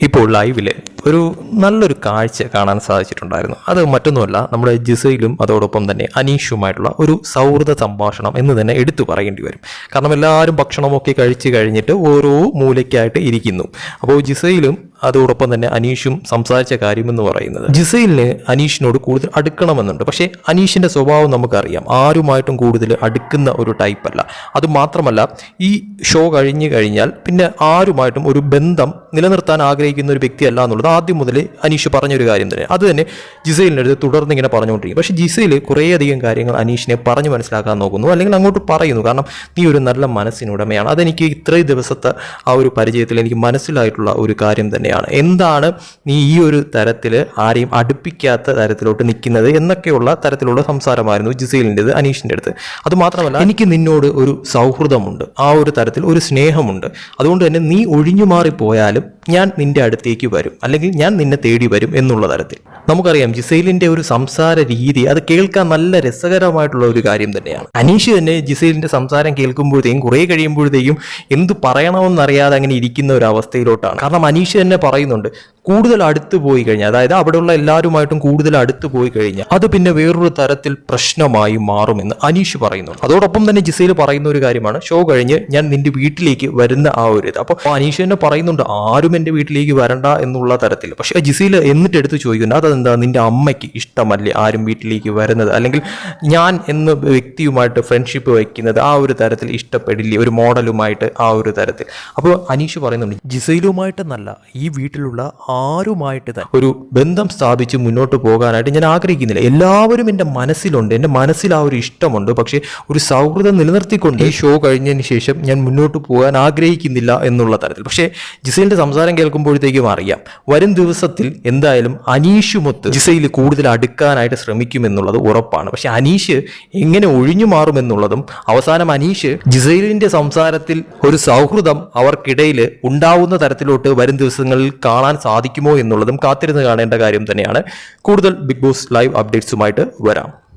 ഇപ്പോൾ ലൈവിൽ ഒരു നല്ലൊരു കാഴ്ച കാണാൻ സാധിച്ചിട്ടുണ്ടായിരുന്നു. അത് മറ്റൊന്നുമല്ല നമ്മുടെ ജിസയിലും അതോടൊപ്പം തന്നെ അനീഷുമായിട്ടുള്ള ഒരു സൗഹൃദ സംഭാഷണം എന്ന് തന്നെ എടുത്തു പറയേണ്ടി വരും. കാരണം എല്ലാവരും ഭക്ഷണമൊക്കെ കഴിച്ച് കഴിഞ്ഞിട്ട് ഓരോ മൂലയ്ക്കായിട്ട് ഇരിക്കുന്നു. അപ്പോൾ ജിസയിലും അതോടൊപ്പം തന്നെ അനീഷും സംസാരിച്ച കാര്യമെന്ന് പറയുന്നത് ജിസയിലിന് അനീഷിനോട് കൂടുതൽ അടുക്കണമെന്നുണ്ട്. പക്ഷേ അനീഷിന്റെ സ്വഭാവം നമുക്കറിയാം. ആരുമായിട്ടും കൂടുതൽ അടുക്കുന്ന ഒരു ടൈപ്പല്ല അല്ല. അത് മാത്രമല്ല ഈ ഷോ കഴിഞ്ഞു കഴിഞ്ഞാൽ പിന്നെ ആരുമായിട്ടും ഒരു ബന്ധം നിലനിർത്താൻ ആഗ്രഹിക്കുന്ന ഒരു വ്യക്തിയല്ല എന്നുള്ളത് ആദ്യം മുതൽ അനീഷ് പറഞ്ഞൊരു കാര്യം തന്നെ. അത് തന്നെ അടുത്ത് തുടർന്ന് ഇങ്ങനെ പറഞ്ഞുകൊണ്ടിരിക്കും. പക്ഷേ ജിസയിൽ കുറേയധികം കാര്യങ്ങൾ അനീഷിനെ പറഞ്ഞു മനസ്സിലാക്കാൻ നോക്കുന്നു അല്ലെങ്കിൽ അങ്ങോട്ട് പറയുന്നു. കാരണം നീ ഒരു നല്ല മനസ്സിനുടമയാണ്. അതെനിക്ക് ഇത്രയും ദിവസത്തെ ആ ഒരു പരിചയത്തിൽ എനിക്ക് മനസ്സിലായിട്ടുള്ള ഒരു കാര്യം തന്നെയാണ്. എന്താണ് നീ ഈ ഒരു തരത്തിൽ ആരെയും അടുപ്പിക്കാത്ത തരത്തിലോട്ട് നിൽക്കുന്നത് എന്നൊക്കെയുള്ള തരത്തിലുള്ള സംസാരമായിരുന്നു ജിസൈലിന്റെത് അനീഷിന്റെ അടുത്ത്. അതുമാത്രമല്ല എനിക്ക് നിന്നോട് ഒരു സൗഹൃദമുണ്ട്. ആ ഒരു തരത്തിൽ ഒരു സ്നേഹമുണ്ട്. അതുകൊണ്ട് തന്നെ നീ ഒഴിഞ്ഞു മാറിപ്പോയാലും geldim. ഞാൻ നിന്റെ അടുത്തേക്ക് വരും. അല്ലെങ്കിൽ ഞാൻ നിന്നെ തേടി വരും എന്നുള്ള തരത്തിൽ. നമുക്കറിയാം ജിസൈലിന്റെ ഒരു സംസാര രീതി അത് കേൾക്കാൻ നല്ല രസകരമായിട്ടുള്ള ഒരു കാര്യം തന്നെയാണ്. അനീഷ് തന്നെ ജിസൈലിന്റെ സംസാരം കേൾക്കുമ്പോഴത്തേക്കും കുറേ കഴിയുമ്പോഴത്തേക്കും എന്ത് പറയണമെന്നറിയാതെ അങ്ങനെ ഇരിക്കുന്ന ഒരു അവസ്ഥയിലോട്ടാണ്. കാരണം അനീഷ് തന്നെ പറയുന്നുണ്ട് കൂടുതൽ അടുത്ത് പോയി കഴിഞ്ഞാൽ അതായത് അവിടെയുള്ള എല്ലാവരുമായിട്ടും കൂടുതൽ അടുത്ത് പോയി കഴിഞ്ഞാൽ അത് പിന്നെ വേറൊരു തരത്തിൽ പ്രശ്നമായി മാറുമെന്ന് അനീഷ് പറയുന്നു അതോടൊപ്പം തന്നെ ജിസയിൽ പറയുന്ന ഒരു കാര്യമാണ് ഷോ കഴിഞ്ഞ് ഞാൻ നിന്റെ വീട്ടിലേക്ക് വരുന്ന ആ ഒരു ഇത്. അപ്പോൾ അനീഷ് തന്നെ പറയുന്നുണ്ട് ആരും എന്റെ വീട്ടിലേക്ക് വരണ്ട എന്നുള്ള തരത്തിൽ. പക്ഷേ ജിസയിൽ എന്നിട്ട് എടുത്ത് ചോദിക്കുന്നു അതെന്താ നിന്റെ അമ്മയ്ക്ക് ഇഷ്ടമല്ലേ ആരും വീട്ടിലേക്ക് വരുന്നത്? അല്ലെങ്കിൽ ഞാൻ എന്ന വ്യക്തിയുമായിട്ട് ഫ്രണ്ട്ഷിപ്പ് വയ്ക്കുന്നത് ആ ഒരു തരത്തിൽ ഇഷ്ടപ്പെടില്ലേ? ഒരു മോഡലുമായിട്ട് ആ ഒരു തരത്തിൽ. അപ്പോൾ അനീഷ് പറയുന്നുണ്ട് ജിസയിലുമായിട്ടെന്നല്ല ഈ വീട്ടിലുള്ള ആരുമായിട്ട് തന്നെ ഒരു ബന്ധം സ്ഥാപിച്ച് മുന്നോട്ട് പോകാനായിട്ട് ഞാൻ ആഗ്രഹിക്കുന്നില്ല. എല്ലാവരും എന്റെ മനസ്സിലുണ്ട്. എന്റെ മനസ്സിൽ ആ ഒരു ഇഷ്ടമുണ്ട്. പക്ഷേ ഒരു സൗഹൃദം നിലനിർത്തിക്കൊണ്ട് ഈ ഷോ കഴിഞ്ഞതിന് ശേഷം ഞാൻ മുന്നോട്ട് പോകാൻ ആഗ്രഹിക്കുന്നില്ല എന്നുള്ള തരത്തിൽ. പക്ഷേ ജിസൈലിന്റെ സംസാരം കേൾക്കുമ്പോഴത്തേക്കും അറിയാം. വരും ദിവസത്തിൽ എന്തായാലും അനീഷുമൊത്ത് ജിസയിൽ കൂടുതൽ അടുക്കാനായിട്ട് ശ്രമിക്കുമെന്നുള്ളത് ഉറപ്പാണ്. പക്ഷെ അനീഷ് എങ്ങനെ ഒഴിഞ്ഞു മാറുമെന്നുള്ളതും അവസാനം അനീഷ് ജിസൈലിന്റെ സംസാരത്തിൽ ഒരു സൗഹൃദം അവർക്കിടയിൽ ഉണ്ടാവുന്ന തരത്തിലോട്ട് വരും ദിവസങ്ങളിൽ കാണാൻ സാധിക്കുമോ എന്നുള്ളതും കാത്തിരുന്ന് കാണേണ്ട കാര്യം തന്നെയാണ്. കൂടുതൽ ബിഗ് ബോസ് ലൈവ് അപ്ഡേറ്റ്സുമായിട്ട് വരാം.